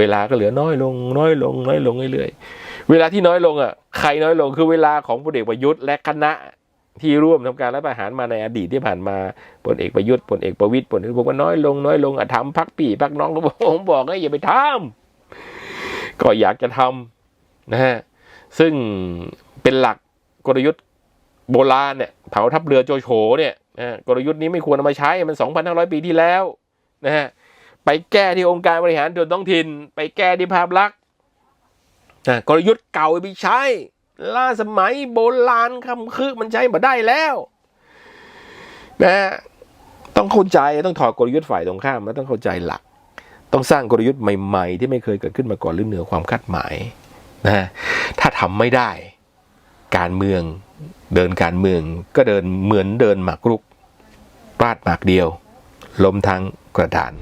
เวลาก็เหลือน้อยลง น้อยลง น้อยลงเรื่อยๆ เวลาที่น้อยลงอะใครน้อยลงคือเวลาของพลเอกประยุทธ์และคณะที่ร่วมทำการรัฐประหารมาในอดีตที่ผ่านมาพลเอกประยุทธ์พลเอกประวิตยพลเอกบอกว่าน้อยลงน้อยลงอะทำพักปีพักน้องก็บอกผมบอกให้อย่าไปทำก็อยากจะทำนะฮะซึ่งเป็นหลักกลยุทธ์โบราณเนี่ยเผาทัพเรือโจโฉเนี่ยนะฮะกลยุทธ์นี้ไม่ควรเอามาใช้มัน 2,500 ปีที่แล้วนะฮะ ไปแก้ที่องค์การบริหารส่วนท้องถิ่น ไปแก้ที่ภาพลักษณ์กลยุทธ์เก่าไปใช้ ล่าสมัยโบราณคำคือมันใช้มาได้แล้วนะต้องเข้าใจต้องถอดกลยุทธ์ฝ่ายตรงข้ามแล้วต้องเข้าใจหลัก ต้องสร้างกลยุทธ์ใหม่ๆ ที่ไม่เคยเกิดขึ้นมาก่อนหรือเหนือความคาดหมายนะถ้าทำไม่ได้ การเมืองเดินการเมืองก็เดินเหมือนเดินหมากรุกปาดหมากเดียวล้มทั้งกระดาน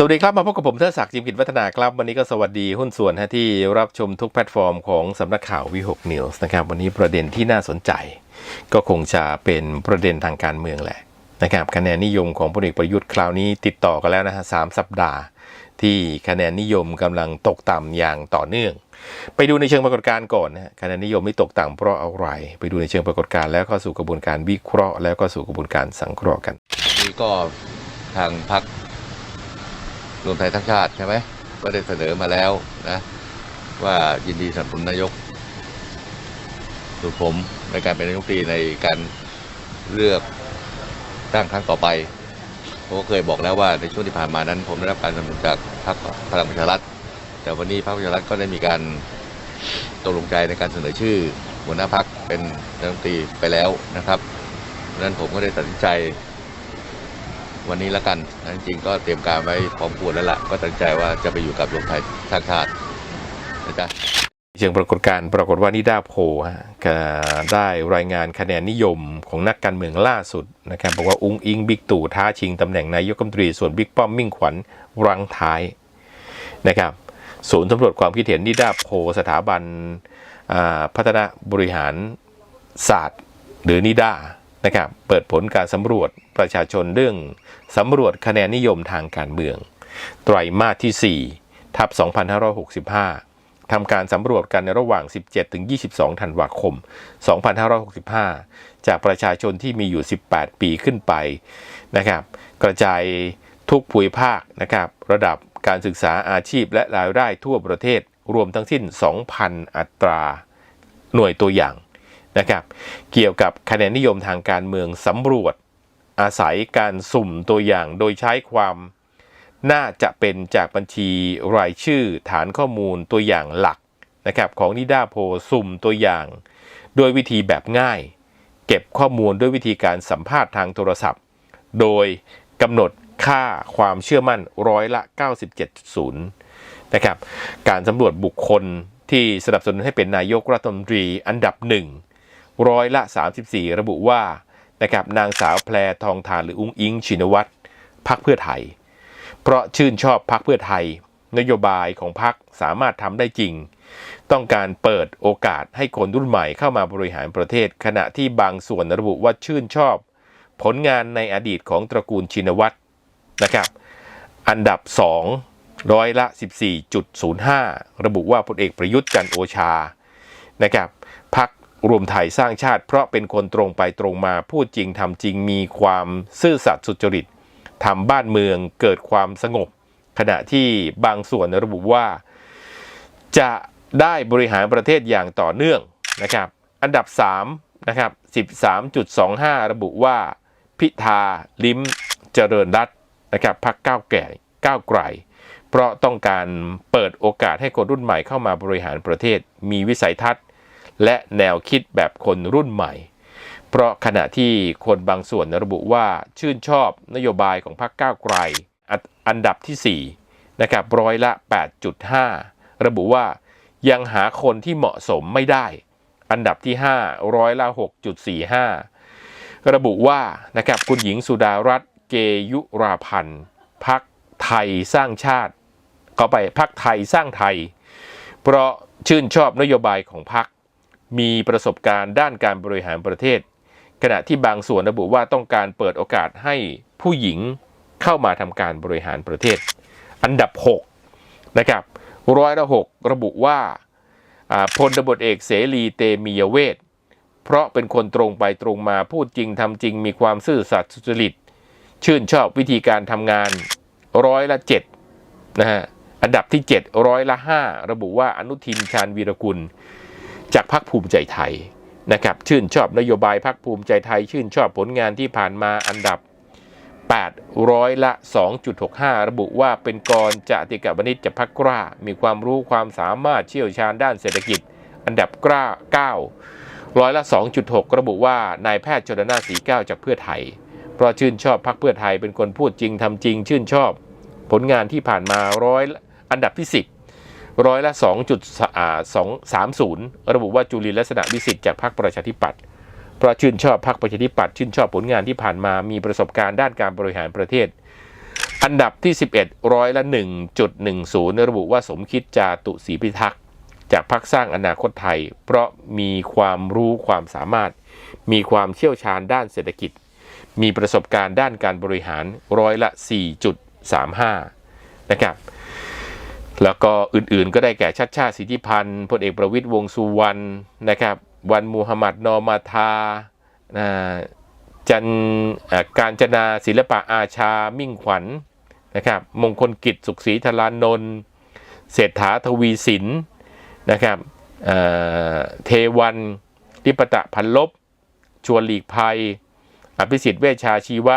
สวัสดีครับ มาพบกับผมเทอศักดิ์จิมกิจวัฒนาครับ วันนี้ก็สวัสดีหุ้นส่วนที่รับชมทุกแพลตฟอร์มของสำนักข่าววิหกนิวส์นะครับ วันนี้ประเด็นที่น่าสนใจ ก็คงจะเป็นประเด็นทางการเมืองแหละนะครับคะแนนนิยมของพลเอกประยุทธ์คราวนี้ติดต่อกันแล้วนะฮะสามสัปดาห์ ที่คะแนนนิยมกำลังตกต่ำอย่างต่อเนื่อง ไปดูในเชิงปรากฏการณ์ก่อนนะคะแนนนิยมที่ตกต่ำเพราะอะไร ไปดูในเชิงปรากฏการณ์แล้วเข้าสู่กระบวนการวิเคราะห์ แล้วก็สู่กระบวนการสังเคราะห์กันนี่ก็ทางพักร วมไทยทั้งชาติใช่ไหมก็ได้เสนอมาแล้วนะ ว่ายินดีสนับสนุนนายกสุผมในการเป็นนายกรัฐมนตรีในการเลือกตั้งครั้งต่อไปผมก็เคยบอกแล้วว่าในช่วงที่ผ่านมานั้น ผมได้รับการสนับสนุนจากพรรคพลังประชารัฐแต่วันนี้พรรคประชารัฐก็ได้มีการตกลงใจในการเสนอชื่อหัวหน้าพักเป็นนายกรัฐมนตรีไปแล้วนะครับเพราะฉะนั้นผมก็ได้ตัดสินใจ วันนี้ละกันนะจริงๆก็เตรียมการไว้พร้อมควรแล้วล่ะ ก็ตั้งใจว่าจะไปอยู่กับรวมไทยสร้างชาตินะจ๊ะเชิงปรากฏการณ์ปรากฏว่านิดาโพฮะได้รายงานคะแนนนิยมของนักการเมืองล่าสุดนะครับบอกว่าอุ้งอิงบิ๊กตู่ท้าชิงตำแหน่งนายกรัฐมนตรีส่วนบิ๊กป้อมมิ่งขวัญรังท้ายนะครับศูนย์สำรวจความคิดเห็นนิดาโพสถาบันพัฒนาบริหารศาสตร์ หรือนิดานะครับเปิดผลการสำรวจ ประชาชนเรื่องสำรวจคะแนนนิยมทางการเมือง ไตรมาสที่4ทับ 2565 ทำการสำรวจกันในระหว่าง 17-22 ธันวาคม 2565 จากประชาชนที่มีอยู่ 18 ปีขึ้นไปนะครับ กระจายทุกภูมิภาคนะครับ ระดับการศึกษาอาชีพและรายได้ทั่วประเทศรวมทั้งสิ้น 2,000 อัตราหน่วยตัวอย่างนะครับ เกี่ยวกับคะแนนนิยมทางการเมืองสำรวจ อาศัยการสุ่มตัวอย่างโดยใช้ความ น่าจะเป็นจากบัญชีรายชื่อฐานข้อมูลตัวอย่างหลักนะครับของนิดาโพสุ่มตัวอย่างโดยวิธีแบบง่าย เก็บข้อมูลด้วยวิธีการสัมภาษณ์ทางโทรศัพท์ โดยกำหนดค่าความเชื่อมั่นร้อยละ 97.0 นะครับ การสำรวจบุคคลที่สนับสนุนให้เป็นนายกรัฐมนตรีอันดับหนึ่งร้อยละ 34 ระบุว่า นะครับนางสาวแพรทองทานหรืออุ้งอิงชินวัตรพักเพื่อไทย เพราะชื่นชอบพักเพื่อไทย นโยบายของพักสามารถทำได้จริง ต้องการเปิดโอกาสให้คนรุ่นใหม่เข้ามาบริหารประเทศ ขณะที่บางส่วนระบุว่าชื่นชอบ ผลงานในอดีตของตระกูลชินวัตรนะครับอันดับ 2 ร้อยละ 14.05 ระบุว่าพลเอกประยุทธ์จันโอชานะครับ รวมไทยสร้างชาติ เพราะเป็นคนตรงไปตรงมาพูดจริงทำจริงมีความซื่อสัตย์สุจริตทำบ้านเมืองเกิดความสงบ ขณะที่บางส่วนระบุว่า จะได้บริหารประเทศอย่างต่อเนื่องนะครับอันดับ3นะครับ13.25 ระบุว่า พิธาลิ้มเจริญรัตน์นะครับพักก้าวแก่ก้าวไกลเพราะต้องการเปิดโอกาสให้คนรุ่นใหม่เข้ามาบริหารประเทศ มีวิสัยทัศน์ และแนวคิดแบบคนรุ่นใหม่ เพราะขณะที่คนบางส่วนระบุว่าชื่นชอบนโยบายของพรรคก้าวไกลอันอันดับที่4นะครับร้อยละ 8.5 ระบุว่ายังหาคนที่เหมาะสมไม่ได้ อันดับที่ 5 ร้อยละ 6.45 ระบุว่านะครับคุณหญิงสุดารัตน์เกยุราพันธ์พักไทยสร้างชาติก็ไปพักไทยสร้างไทย เพราะชื่นชอบนโยบายของพรรค มีประสบการณ์ด้านการบริหารประเทศ ขณะที่บางส่วนระบุว่าต้องการเปิดโอกาสให้ผู้หญิงเข้ามาทำการบริหารประเทศ อันดับ 6 นะครับร้อยละหกระบุว่าพลตบทเอกเสรีเตมียเวทเพราะเป็นคนตรงไปตรงมาพูดจริงทำจริงมีความซื่อสัตย์สุจริต ชื่นชอบวิธีการทำงานร้อยละเจ็ดนะฮะอันดับที่ 7 ร้อยละ 5 ระบุว่าอนุทินชาญวีรกุล จากพรรคภูมิใจไทยนะครับชื่นชอบนโยบายพรรคภูมิใจไทย ชื่นชอบผลงานที่ผ่านมาอันดับ 8 ร้อยละ 2.65 ระบุว่าเป็นกรจะติกบนิจจากพรรคกล้า มีความรู้ความสามารถเชี่ยวชาญด้านเศรษฐกิจ อันดับกล้า 9 ร้อยละ 2.6 ระบุว่านายแพทย์ชนนาสีแก้วจากเพื่อไทย เพราะชื่นชอบพรรคเพื่อไทยเป็นคนพูดจริงทำจริง ชื่นชอบ ผลงานที่ผ่านมาร้อยอันดับที่ 10 ร้อยละ 2.230 ระบุว่าจุลินลักษณะวิสิทธิ์จากพรรคประชาธิปัตย์เพราะชื่นชอบพรรคประชาธิปัตย์ชื่นชอบผลงานที่ผ่านมามีประสบการณ์ด้านการบริหารประเทศ อันดับที่ 11 ร้อยละ 1.10 ระบุว่าสมคิดจาตุศรีพิทักษ์จากพรรคสร้างอนาคตไทย เพราะมีความรู้ความสามารถ มีความเชี่ยวชาญด้านเศรษฐกิจ มีประสบการณ์ด้านการบริหารร้อยละ 4.35 นะครับ แล้วก็อื่นๆก็ได้แก่ชัดชาติสิทธิพันธ์พลเอกประวิตยวงสุวรรณนะครับ วันมูฮัมหมัดนอมาทาอ่าจันการจนาศิลปะอาชามิ่งขวัญนะครับมงคลกิจสุขศรีธารานนท์เศรษฐาทวีสินนะครับเอ่อเทวันทิปตะพันลบ ชวนหลีกภัย อภิสิทธิ์เวชชาชีวะ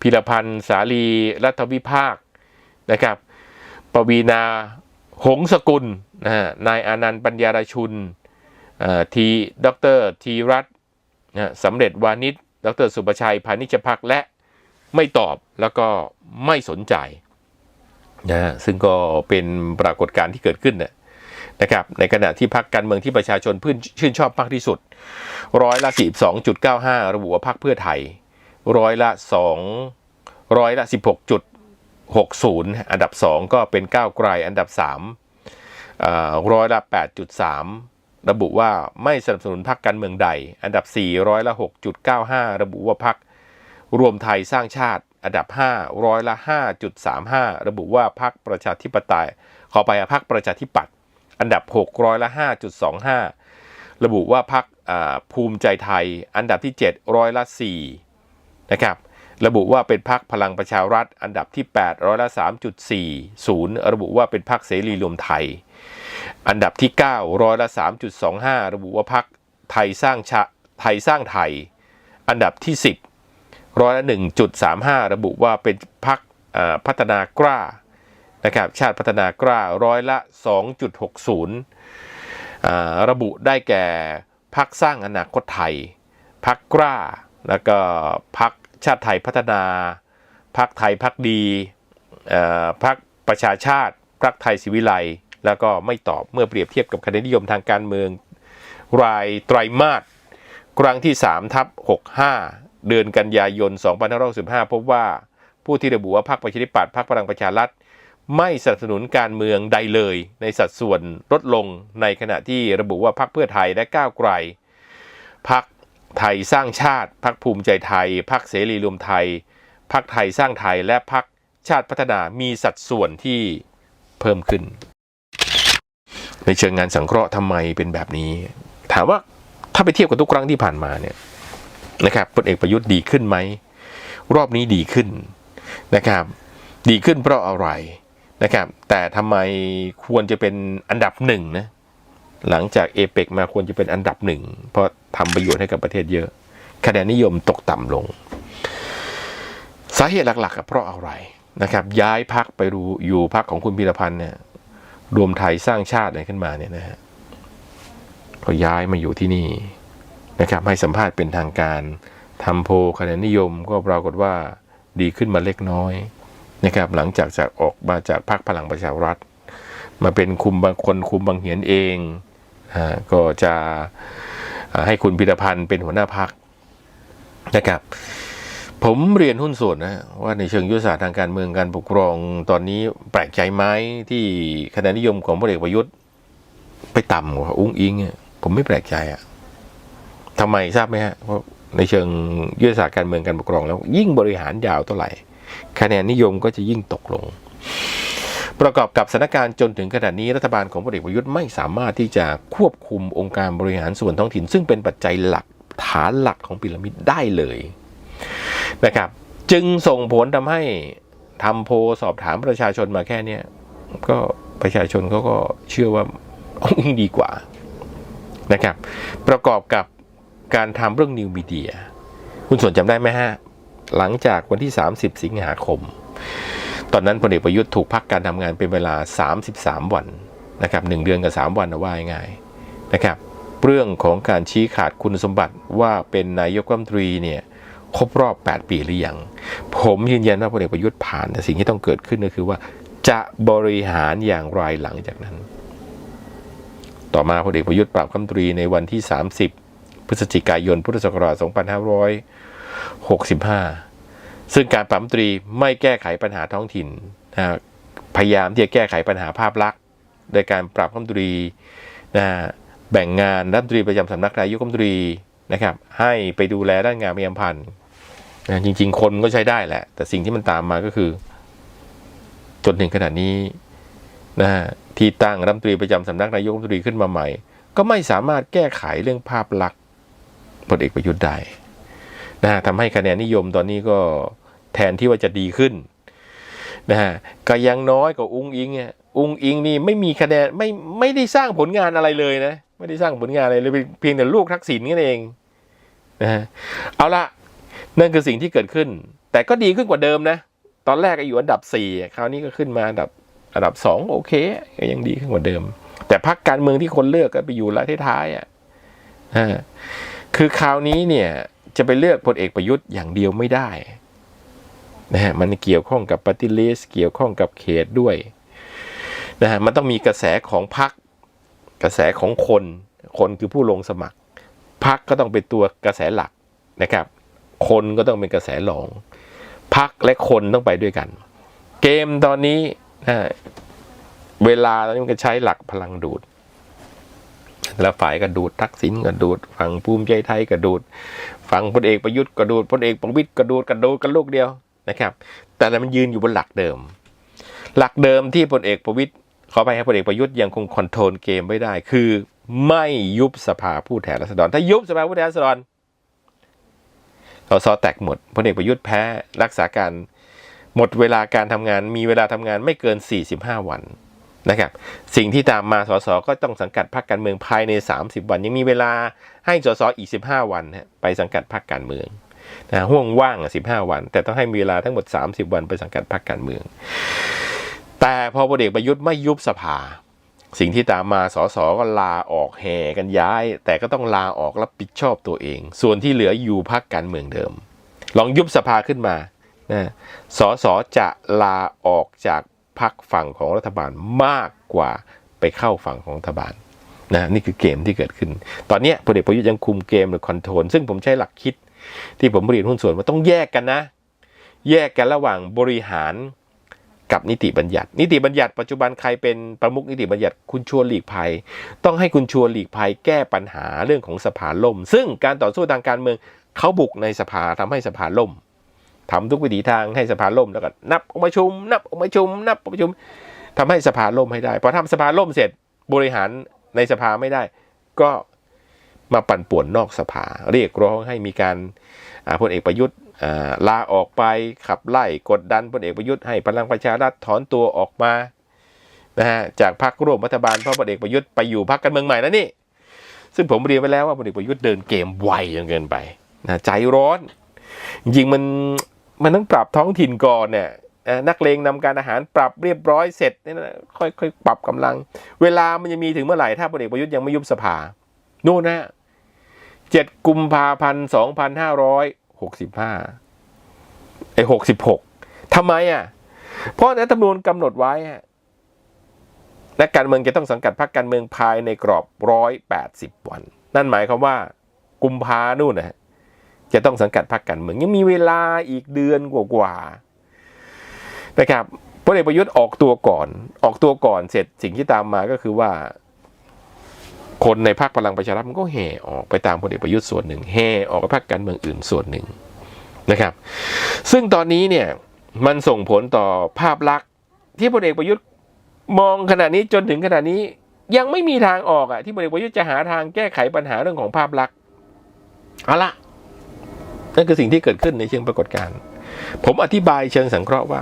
พิรพันธ์สาลีรัฐวิภาคนะครับ ปวีนา หงสกุลนะฮะนายอานันต์ปัญญาราชุนทีดรทีรัตน์นะสำเร็จวานิชดรสุประชัยพานิชพักและไม่ตอบแล้วก็ไม่สนใจนะฮะซึ่งก็เป็นปรากฏการณ์ที่เกิดขึ้นนะนะครับ ในขณะที่พรรคการเมืองที่ประชาชนพื้นชื่นชอบมากที่สุด ร้อยละ42.95 ระบุว่าพรรคเพื่อไทย ร้อยละ 2 ร้อยละ 16 60 อันดับ 2 ก็เป็นก้าวไกลอันดับ3ร้อยละ8.3 ระบุว่าไม่สนับสนุนพรรคการเมืองใด อันดับ 4 ร้อยละ 6.95 ระบุว่าพรรครวมไทยสร้างชาติ อันดับ 5 ร้อยละ 5.35 ระบุว่าพรรคประชาธิปไตย ขอไปพรรคประชาธิปัตย์อันดับ 6 ร้อยละ 5.25 ระบุว่าพรรคภูมิใจไทย อันดับที่ 7 ร้อยละ4นะครับ ระบุว่าเป็นพักพลังประชารัฐ อันดับที่ 8 ร้อยละ 3.40 ระบุว่าเป็นพักเสรีรวมไทย อันดับที่ 9 ร้อยละ 3.25 ระบุว่าพักไทยสร้างชาไทยสร้างไทย อันดับที่ 10 ร้อยละ 1.35 ระบุว่าเป็นพักพัฒนากล้านะครับชาติพัฒนากล้าร้อยละ 2.60 ระบุได้แก่พักสร้างอนาคตไทยพักกล้าแล้วก็พัก ชาติไทยพัฒนา พักไทยพักดีพักประชาชาติพักไทยศิวิไลแล้วก็ไม่ตอบเมื่อเปรียบเทียบกับคะแนนนิยมทางการเมือง รายไตรมาสครั้งที่3ทับ65 เดือนกันยายน 2565 พบว่าผู้ที่ระบุว่าพรรคประชาธิปัตย์พรรคพลังประชารัฐไม่สนับสนุนการเมืองใดเลย ในสัดส่วนลดลงในขณะที่ระบุว่าพรรคเพื่อไทยและก้าวไกลพรรค ไทยสร้างชาติพรรคภูมิใจไทยพรรคเสรีรวมไทยพรรคไทยสร้างไทยและพรรคชาติพัฒนามีสัดส่วนที่เพิ่มขึ้น ในเชิงงานสังเคราะห์ทำไมเป็นแบบนี้ ถามว่าถ้าไปเทียบกับทุกครั้งที่ผ่านมาเนี่ยนะครับพลเอกประยุทธ์ดีขึ้นไหมรอบนี้ดีขึ้นนะครับ ดีขึ้นเพราะอะไรนะครับ แต่ทำไมควรจะเป็นอันดับหนึ่งนะ หลังจากเอเปกมาควรจะเป็นอันดับหนึ่ง เพราะทำประโยชน์ให้กับประเทศเยอะ คะแนนนิยมตกต่ำลง สาเหตุหลักๆเพราะอะไรนะครับ ย้ายพักไปรูอยู่พักของคุณพิรพันธ์เนี่ยรวมไทยสร้างชาติอะไรขึ้นมาเนี่ยนะฮะก็ย้ายมาอยู่ที่นี่นะครับให้สัมภาษณ์เป็นทางการทำโพคะแนนนิยมก็ปรากฏว่าดีขึ้นมาเล็กน้อยนะครับหลังจากจากออกมาจากพรรคพลังประชารัฐ มาเป็นคุมบางคนคุมบางเหียนเอง ก็จะให้คุณพิรพันธ์เป็นหัวหน้าพักนะครับ ผมเรียนหุ้นส่วนนะว่าในเชิงยุทธศาสตร์ทางการเมืองการปกครองตอนนี้แปลกใจไหมที่คะแนนนิยมของพลเอกประยุทธ์ไปต่ำกว่าอุ้งอิงผมไม่แปลกใจอะทำไมทราบไหมฮะเพราะในเชิงยุทธศาสตร์การเมืองการปกครองแล้วยิ่งบริหารยาวเท่าไหร่ คะแนนนิยมก็จะยิ่งตกลง ประกอบกับสถานการณ์จนถึงขณะนี้รัฐบาลของพลเอกประยุทธ์ไม่สามารถที่จะควบคุมองค์การบริหารส่วนท้องถิ่น ซึ่งเป็นปัจจัยหลักฐานหลักของพีระมิดได้เลยนะครับ จึงส่งผลทำให้ทำโพสอบถามประชาชนมาแค่เนี้ยก็ประชาชนเขาก็เชื่อว่าองค์อิงดีกว่านะครับ ประกอบกับการทำเรื่องนิวมีเดีย คุณส่วนจำได้ไหมฮะ หลังจากวันที่ 30 สิงหาคม ตอนนั้นพลเอกประยุทธ์ถูกพักการทำงานเป็นเวลา 33 วันนะครับหนึ่งเดือนกับ 3 วันนะว่าง่ายนะครับ เรื่องของการชี้ขาดคุณสมบัติว่าเป็นนายกรัฐมนตรีเนี่ยครบรอบ 8 ปีหรือยัง ผมยืนยันว่าพลเอกประยุทธ์ผ่านแต่สิ่งที่ต้องเกิดขึ้นก็คือว่า จะบริหารอย่างไรหลังจากนั้น ต่อมาพลเอกประยุทธ์ปราบรัมตรีในวันที่ 30 พฤศจิกายน พุทธศักราช 2565 ซึ่งการปราบรัมนตรีไม่แก้ไขปัญหาท้องถิ่นนะพยายามที่จะแก้ไขปัญหาภาพลักษณ์โดยการปรับรัฐมนตรีนะแบ่งงานรัฐมนตรีประจำสำนักนายกรัฐมนตรีนะครับ ให้ไปดูแลด้านงานพยมพันธ์นะจริง ๆ คนก็ใช้ได้แหละ แต่สิ่งที่มันตามมาก็คือ จนถึงขณะนี้นะที่ตั้งรัฐมนตรีประจำสำนักนายกรัฐมนตรีขึ้นมาใหม่ ก็ไม่สามารถแก้ไขเรื่องภาพลักษณ์พลเอกประยุทธ์ได้นะทำให้คะแนนนิยมตอนนี้ก็ แทนที่ว่าจะดีขึ้นนะฮะก็ยังน้อยกว่าอุ้งอิงเนี่ยอุ้งอิงนี่ไม่มีคะแนนไม่ไม่ได้สร้างผลงานอะไรเลยนะไม่ได้สร้างผลงานอะไรเลยเพียงแต่ลูกทักษิณนั่นเองนะฮะเอาละนั่นคือสิ่งที่เกิดขึ้น แต่ก็ดีขึ้นกว่าเดิมนะ ตอนแรกก็อยู่อันดับสี่คราวนี้ก็ขึ้นมาอันดับอันดับสองโอเคก็ยังดีขึ้นกว่าเดิม แต่พรรคการเมืองที่คนเลือกก็ไปอยู่ละท้ายอะคือคราวนี้เนี่ยจะไปเลือกพลเอกประยุทธ์อย่างเดียวไม่ได้ นะฮะมันเกี่ยวข้องกับปฏิเลสเกี่ยวข้องกับเขตด้วยนะฮะมันต้องมีกระแสของพรรคกระแสของคนคนคือผู้ลงสมัครพรรคก็ต้องเป็นตัวกระแสหลักนะครับ คนก็ต้องเป็นกระแสรองพักและคนต้องไปด้วยกัน เกมตอนนี้นะเวลาตอนนี้มันก็ใช้หลักพลังดูด แล้วฝ่ายก็ดูดทักษิณก็ดูดฝั่งภูมิใจไทยก็ดูดฝั่งพลเอกประยุทธ์ก็ดูดพลเอกประวิตยก็ดูดก็ดูดกันลูกเดียว นะครับ แต่มันยืนอยู่บนหลักเดิม หลักเดิมที่พลเอกประวิตยขอไปให้พลเอกประยุทธ์ยังคงคอนโทรลเกมไม่ได้ คือไม่ยุบสภาผู้แทนราษฎร ถ้ายุบสภาผู้แทนราษฎรสสแตกหมดพลเอกประยุทธ์แพ้รักษาการหมดเวลาการทำงานมีเวลาทำงานไม่เกิน 45 วันนะครับสิ่งที่ตามมาสสก็ต้องสังกัดพรรคการเมืองภายใน 30 วัน ยังมีเวลาให้สสอีก 15 วันไปสังกัดพรรคการเมือง นะห่วงว่างอะ15วัน แต่ต้องให้มีเวลาทั้งหมด 30 วันไปสังกัดพรรคการเมือง แต่พอพลเอกประยุทธ์ไม่ยุบสภา สิ่งที่ตามมาสสก็ลาออกแห่กันย้าย แต่ก็ต้องลาออกรับผิดชอบตัวเอง ส่วนที่เหลืออยู่พักการเมืองเดิม ลองยุบสภาขึ้นมานะสสจะลาออกจากพักฝั่งของรัฐบาลมากกว่าไปเข้าฝั่งของรัฐบาลนะนี่คือเกมที่เกิดขึ้น ตอนนี้พลเอกประยุทธ์ยังคุมเกมหรือคอนโทรลซึ่งผมใช้หลักคิด ที่ผมเรียนหุ้นส่วนว่าต้องแยกกันนะ แยกกันระหว่างบริหารกับนิติบัญญัติ นิติบัญญัติปัจจุบันใครเป็นประมุขนิติบัญญัติคุณชวนหลีกภัย ต้องให้คุณชวนหลีกภัยแก้ปัญหาเรื่องของสภาล่ม ซึ่งการต่อสู้ทางการเมืองเขาบุกในสภาทำให้สภาล่มทำทุกวิถีทางให้สภาล่มแล้วก็นับองค์ประชุม นับองค์ประชุม นับองค์ประชุมทำให้สภาล่มให้ได้พอทำสภาล่มเสร็จบริหารในสภาไม่ได้ ก็ มาปั่นป่วนนอกสภา เรียกร้องให้มีการพลเอกประยุทธ์ลาออกไปขับไล่กดดันพลเอกประยุทธ์ให้พลังประชารัฐถอนตัวออกมานะฮะจากพรรคร่วมรัฐบาลเพราะพลเอกประยุทธ์ไปอยู่พรรคการเมืองใหม่แล้วนี่ ซึ่งผมเรียนไปแล้วว่าพลเอกประยุทธ์เดินเกมไวจนเกินไปนะใจร้อน จริงมันมันต้องปรับท้องถิ่นก่อนเนี่ยนักเลงนำการอาหารปรับเรียบร้อยเสร็จนี่นะค่อยๆปรับกำลัง เวลามันจะมีถึงเมื่อไหร่ถ้าพลเอกประยุทธ์ยังไม่ยุบสภานู่นนะ เจ็ดกุมภาพันธ์สองพันห้าร้อยหกสิบห้าไอ้หกสิบหกทำไมอะ เพราะรัฐธรรมนูญกำหนดไว้ฮะและการเมืองจะต้องสังกัดพรรคการเมืองภายในกรอบร้อยแปดสิบวัน นั่นหมายความว่า กุมภานู่นนะจะต้องสังกัดพรรคการเมืองยังมีเวลาอีกเดือนกว่าๆนะครับพลเอกประยุทธ์ออกตัวก่อน ออกตัวก่อนเสร็จสิ่งที่ตามมาก็คือว่า คนในพรรคพลังประชารัฐมันก็แห่ออกไปตามพลเอกประยุทธ์ส่วนหนึ่งแห่ออกไปพรรคการเมืองอื่นส่วนหนึ่งนะครับ ซึ่งตอนนี้เนี่ยมันส่งผลต่อภาพลักษณ์ที่พลเอกประยุทธ์มองขณะนี้จนถึงขณะนี้ยังไม่มีทางออกอะที่พลเอกประยุทธ์จะหาทางแก้ไขปัญหาเรื่องของภาพลักษณ์เอาละนั่นคือสิ่งที่เกิดขึ้นในเชิงปรากฏการณ์ผมอธิบายเชิงสังเคราะห์ว่า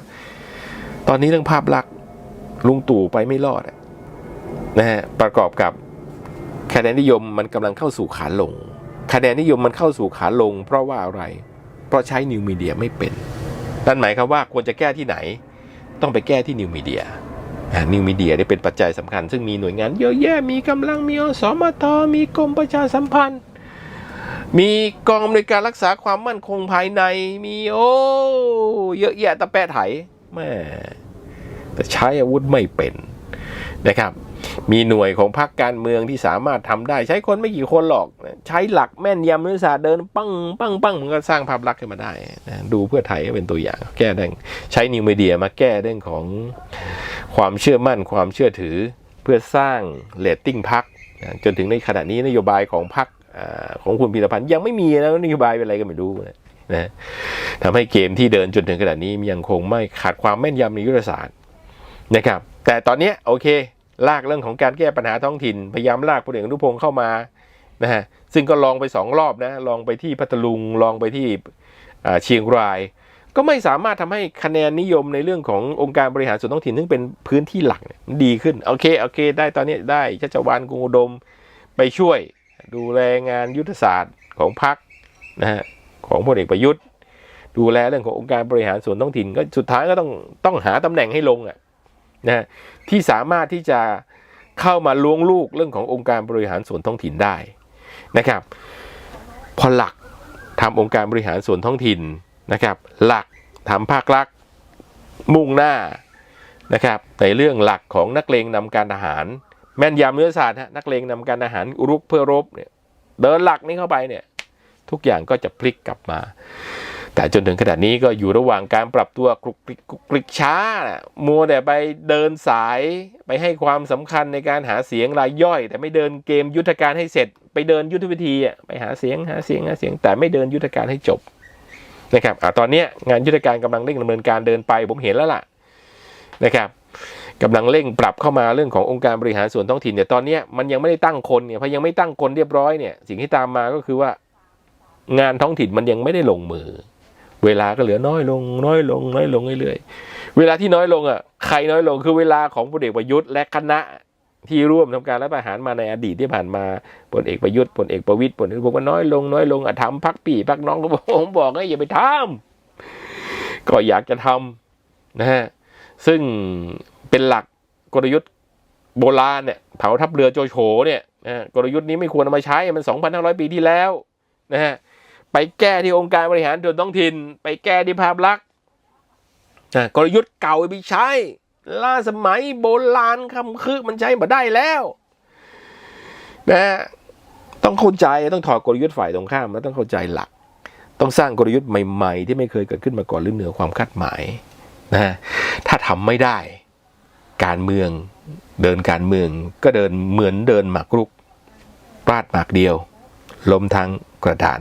ตอนนี้เรื่องภาพลักษณ์ลุงตู่ไปไม่รอดอะนะฮะประกอบกับ คะแนนนิยมมันกำลังเข้าสู่ขาลง คะแนนนิยมมันเข้าสู่ขาลง เพราะว่าอะไร เพราะใช้นิวมีเดียไม่เป็น นั่นหมายความว่าควรจะแก้ที่ไหน ต้องไปแก้ที่นิวมีเดียนิวมีเดียได้เป็นปัจจัยสำคัญ ซึ่งมีหน่วยงานเยอะแยะ มีกำลัง มีอสมท มีกรมประชาสัมพันธ์ มีกองอำนวยการรักษาความมั่นคงภายใน มีโอ้เยอะแยะตะแปะไถแม่แต่ใช้อาวุธไม่เป็นนะครับ มีหน่วยของพรรคการเมืองที่สามารถทำได้ ใช้คนไม่กี่คนหรอก ใช้หลักแม่นยำนุศาสตร์เดิน ปังปังปังมันก็สร้างภาพลักษณ์ขึ้นมาได้นะดูเพื่อไทยก็เป็นตัวอย่าง แก้ได้ใช้นิวมีเดียมาแก้เรื่องของความเชื่อมั่นความเชื่อถือ เพื่อสร้างเลตติ้งพักจนถึงในขณะนี้นโยบายของพรรคของคุณพิรพันธ์ยังไม่มีแล้วนโยบายเป็นอะไรก็ไม่รู้นะนะทำให้เกมที่เดินจนถึงขนาดนี้ยังคงไม่ขาดความแม่นยำในยุทธศาสตร์นะครับ แต่ตอนนี้โอเค ลากเรื่องของการแก้ปัญหาท้องถิ่น พยายามลากพลเอกอนุพงศ์เข้ามานะฮะซึ่งก็ลองไปสองรอบนะลองไปที่พัทลุงลองไปที่เชียงราย ก็ไม่สามารถทำให้คะแนนนิยมในเรื่องขององค์การบริหารส่วนท้องถิ่นซึ่งเป็นพื้นที่หลักดีขึ้นโอเคโอเค ได้ตอนนี้ได้ชัชวานกรุงอุดมไปช่วยดูแลงานยุทธศาสตร์ของพรรคนะฮะของพลเอกประยุทธ์ ดูแลเรื่องขององค์การบริหารส่วนท้องถิ่นก็สุดท้ายก็ต้องต้องหาตำแหน่งให้ลงอะ นะที่สามารถที่จะเข้ามาล้วงลูกเรื่องขององค์การบริหารส่วนท้องถิ่นได้นะครับ พอหลักทำองค์การบริหารส่วนท้องถิ่นนะครับ หลักทำภาครัฐมุ่งหน้านะครับในเรื่องหลักของนักเลงนำการทหาร แม่นยำเนื้อศาสตร์ฮะนักเลงนำการทหารรุกเพื่อรบเนี่ยเดินหลักนี้เข้าไปเนี่ยทุกอย่างก็จะพลิกกลับมา แต่จนถึงขนาดนี้ก็อยู่ระหว่างการปรับตัวกรุกกริกกรุกกริกช้านะมัวแต่ไปเดินสายไปให้ความสำคัญในการหาเสียงรายย่อย แต่ไม่เดินเกมยุทธการให้เสร็จ ไปเดินยุทธวิธีอะไปหาเสียงหาเสียงหาเสียง แต่ไม่เดินยุทธการให้จบนะครับอ่าตอนนี้งานยุทธการกำลังเร่งดำเนินการเดินไปผมเห็นแล้วล่ะนะครับกำลังเร่งปรับเข้ามาเรื่องขององค์การบริหารส่วนท้องถิ่นเนี่ยตอนนี้มันยังไม่ได้ตั้งคนเนี่ยพอยังไม่ตั้งคนเรียบร้อยเนี่ยสิ่งที่ตามมาก็คือว่างานท้องถิ่นมันยังไม่ได้ลงมือ เวลาก็เหลือน้อยลง น้อยลง น้อยลงเรื่อยๆเวลาที่น้อยลงอะใครน้อยลงคือเวลาของพลเอกประยุทธ์และคณะที่ร่วมทำการรัฐประหารมาในอดีตที่ผ่านมาพลเอกประยุทธ์พลเอกประวิตยพลเอกบอกว่าน้อยลงน้อยลงอะทำพักปีพักน้องก็บอกผมบอกให้อย่าไปทำก็อยากจะทำนะฮะซึ่งเป็นหลักกลยุทธ์โบราณเนี่ยเผาทัพเรือโจโฉเนี่ยนะกลยุทธ์นี้ไม่ควรเอามาใช้มัน 2,500 ปีที่แล้วนะฮะ ไปแก้ที่องค์การบริหารส่วนท้องถิ่น ไปแก้ที่ภาพลักษณ์กลยุทธ์เก่าไปใช้ ล่าสมัยโบราณคำคือมันใช้มาได้แล้วนะต้องเข้าใจต้องถอดกลยุทธ์ฝ่ายตรงข้ามแล้วต้องเข้าใจหลัก ต้องสร้างกลยุทธ์ใหม่ๆ ที่ไม่เคยเกิดขึ้นมาก่อนหรือเหนือความคาดหมายนะถ้าทำไม่ได้ การเมืองเดินการเมืองก็เดินเหมือนเดินหมากรุกปาดหมากเดียวล้มทั้งกระดาน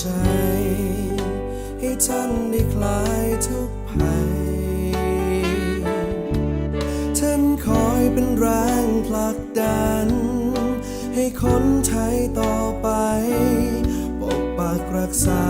ใจ ให้ท่านได้คลายทุกภัย ท่านคอยเป็นแรงผลักดัน ให้คนไทยต่อไป ปกปักรักษา